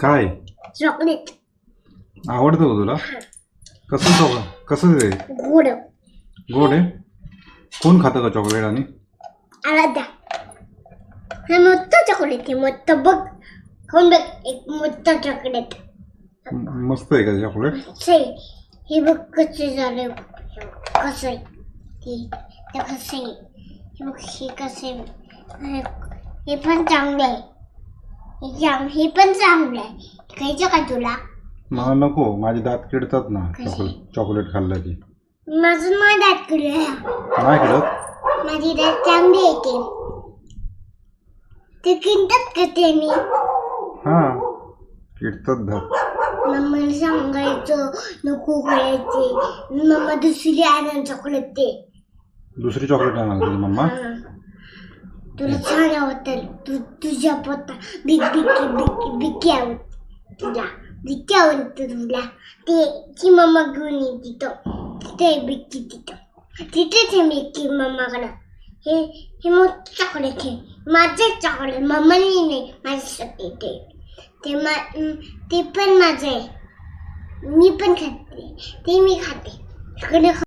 काय? चॉकलेट. आवडतं का तुला? कसं चॉकलेट कसं ते? गोड. गोड आहे? कोण खातं का चॉकलेट आणि? आराध्या. हे मोठं चॉकलेट आहे मोठं बघ. कोण बघ एक मोठं चॉकलेट. म- मस्त आहे का ते चॉकलेट? आहे. हे बघ कसे झाले कसं आहे. ते ते कसं आहे. हे बघ हे कसं आहे. हे- हे पण चांगलं आहे. हे हे पण चांगलं आहे. खायचं का तुला? मला नको माझे दात किडतात ना चॉकलेट चॉकलेट खाल्लं की माझं नाही दात केलं नाही किडत? माझी दात चांगली येते ते. किंतात का ते मी? हां किडतात दात. मम्मीला सांगायचं नको खायचे. मम्मा दुसरी आणून चॉकलेट दे दुसरी चॉकलेट आणणार तुझी मम्मा? हा. तुला छान आवडतं तू तुझ्या पोता बिग बिकी बिकी बिकी आवडत तुला बिकी आवडतं तुला ते ती मम्मा घेऊन ये तिथं तिथे बिक्की तिथं तिथेच आहे बिक्की मम्माकडं हे हे मोठं चॉकलेट आहे माझे चॉकलेट मम्मानी नाही माझ्यासाठी ते ते मा ते पण माझं आहे मी पण खाते ते मी खाते सगळे खा